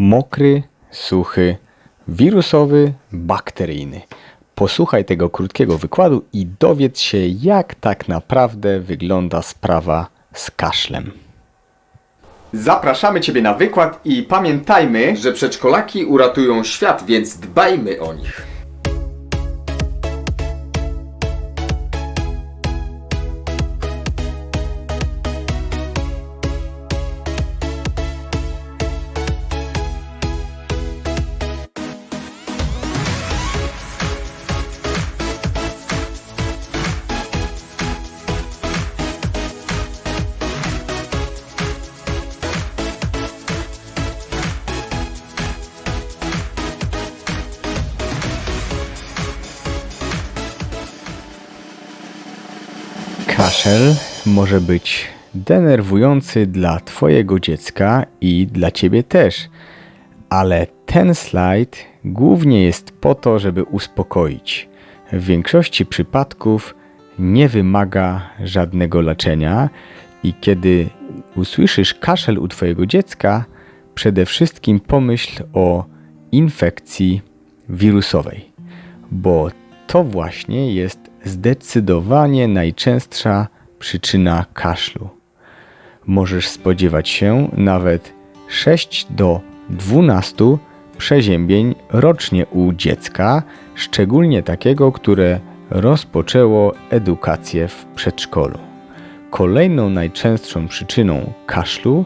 Mokry, suchy, wirusowy, bakteryjny. Posłuchaj tego krótkiego wykładu i dowiedz się, jak tak naprawdę wygląda sprawa z kaszlem. Zapraszamy Ciebie na wykład i pamiętajmy, że przedszkolaki uratują świat, więc dbajmy o nich. Kaszel może być denerwujący dla Twojego dziecka i dla Ciebie też. Ale ten slajd głównie jest po to, żeby uspokoić. W większości przypadków nie wymaga żadnego leczenia i kiedy usłyszysz kaszel u Twojego dziecka, przede wszystkim pomyśl o infekcji wirusowej, bo to właśnie jest zdecydowanie najczęstsza przyczyna kaszlu. Możesz spodziewać się nawet 6 do 12 przeziębień rocznie u dziecka, szczególnie takiego, które rozpoczęło edukację w przedszkolu. Kolejną najczęstszą przyczyną kaszlu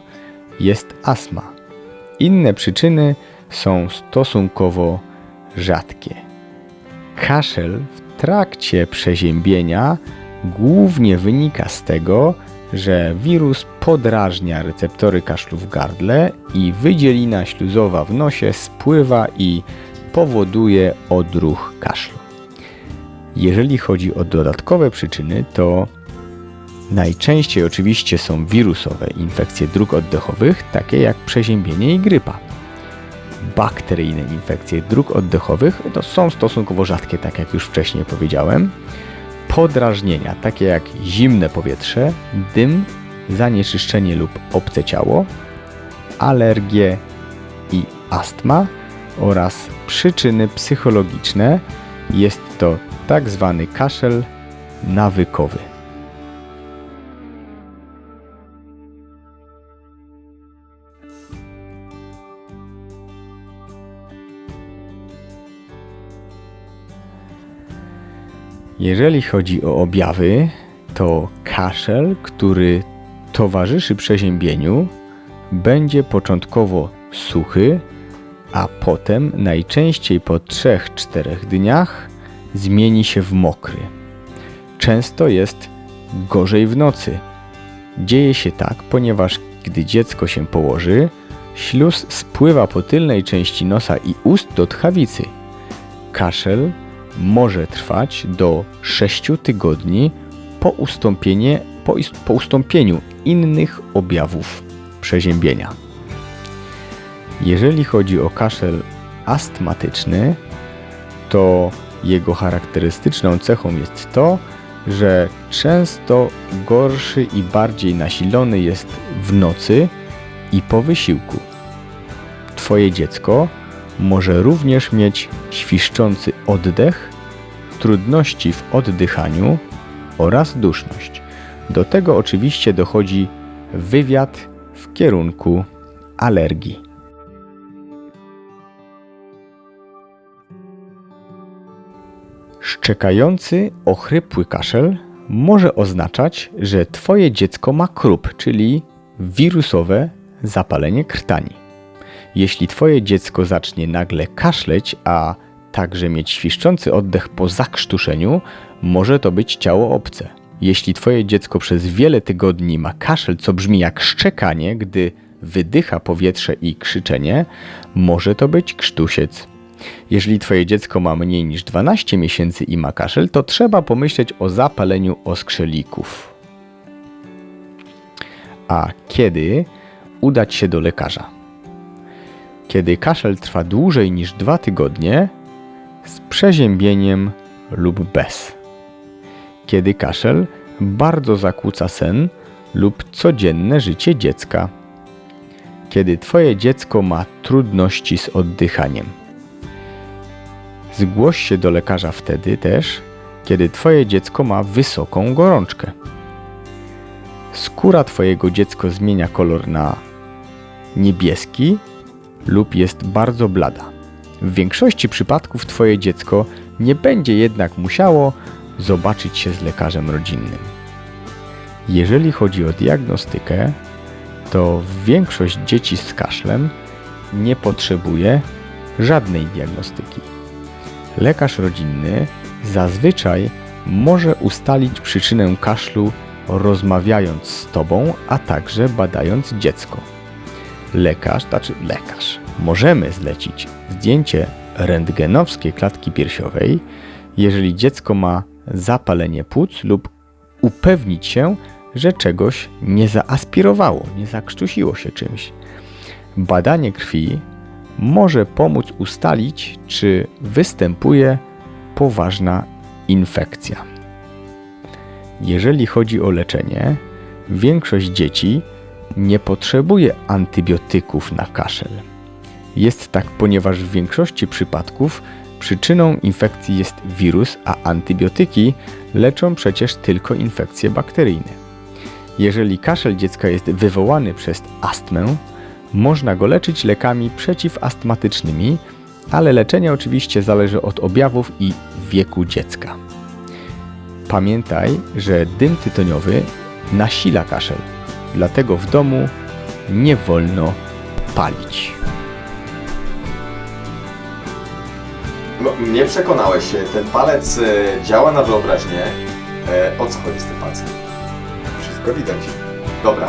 jest astma. Inne przyczyny są stosunkowo rzadkie. Kaszel w trakcie przeziębienia głównie wynika z tego, że wirus podrażnia receptory kaszlu w gardle i wydzielina śluzowa w nosie spływa i powoduje odruch kaszlu. Jeżeli chodzi o dodatkowe przyczyny, to najczęściej oczywiście są wirusowe infekcje dróg oddechowych, takie jak przeziębienie i grypa bakteryjne infekcje dróg oddechowych to są stosunkowo rzadkie, tak jak już wcześniej powiedziałem. Podrażnienia, takie jak zimne powietrze, dym, zanieczyszczenie lub obce ciało, alergie i astma oraz przyczyny psychologiczne jest to tak zwany kaszel nawykowy. Jeżeli chodzi o objawy, to kaszel, który towarzyszy przeziębieniu, będzie początkowo suchy, a potem najczęściej po 3-4 dniach zmieni się w mokry. Często jest gorzej w nocy. Dzieje się tak, ponieważ gdy dziecko się położy, śluz spływa po tylnej części nosa i ust do tchawicy. Kaszel może trwać do 6 tygodni po, ustąpienie, po, po ustąpieniu innych objawów przeziębienia. Jeżeli chodzi o kaszel astmatyczny, to jego charakterystyczną cechą jest to, że często gorszy i bardziej nasilony jest w nocy i po wysiłku. Twoje dziecko może również mieć świszczący oddech, trudności w oddychaniu oraz duszność. Do tego oczywiście dochodzi wywiad w kierunku alergii. Szczekający, ochrypły kaszel może oznaczać, że Twoje dziecko ma krup, czyli wirusowe zapalenie krtani. Jeśli Twoje dziecko zacznie nagle kaszleć, a także mieć świszczący oddech po zakrztuszeniu, może to być ciało obce. Jeśli Twoje dziecko przez wiele tygodni ma kaszel, co brzmi jak szczekanie, gdy wydycha powietrze i krzyczenie, może to być krztusiec. Jeżeli Twoje dziecko ma mniej niż 12 miesięcy i ma kaszel, to trzeba pomyśleć o zapaleniu oskrzelików. A kiedy udać się do lekarza? Kiedy kaszel trwa dłużej niż dwa tygodnie, z przeziębieniem lub bez. Kiedy kaszel bardzo zakłóca sen lub codzienne życie dziecka. kiedy Twoje dziecko ma trudności z oddychaniem. Zgłoś się do lekarza wtedy też, kiedy Twoje dziecko ma wysoką gorączkę. Skóra Twojego dziecka zmienia kolor na niebieski lub jest bardzo blada. W większości przypadków Twoje dziecko nie będzie jednak musiało zobaczyć się z lekarzem rodzinnym. Jeżeli chodzi o diagnostykę, to większość dzieci z kaszlem nie potrzebuje żadnej diagnostyki. Lekarz rodzinny zazwyczaj może ustalić przyczynę kaszlu rozmawiając z Tobą, a także badając dziecko. Lekarz, znaczy lekarz, możemy zlecić zdjęcie rentgenowskie klatki piersiowej, jeżeli dziecko ma zapalenie płuc lub upewnić się, że czegoś nie zaaspirowało, nie zakrztusiło się czymś. Badanie krwi może pomóc ustalić, czy występuje poważna infekcja. Jeżeli chodzi o leczenie, większość dzieci nie potrzebuje antybiotyków na kaszel. Jest tak, ponieważ w większości przypadków przyczyną infekcji jest wirus, a antybiotyki leczą przecież tylko infekcje bakteryjne. Jeżeli kaszel dziecka jest wywołany przez astmę, można go leczyć lekami przeciwastmatycznymi, ale leczenie oczywiście zależy od objawów i wieku dziecka. Pamiętaj, że dym tytoniowy nasila kaszel, dlatego w domu nie wolno palić. No, mnie przekonałeś, ten palec e, działa na wyobraźnię. E, o co chodzi z tym palcem? Wszystko widać. Dobra,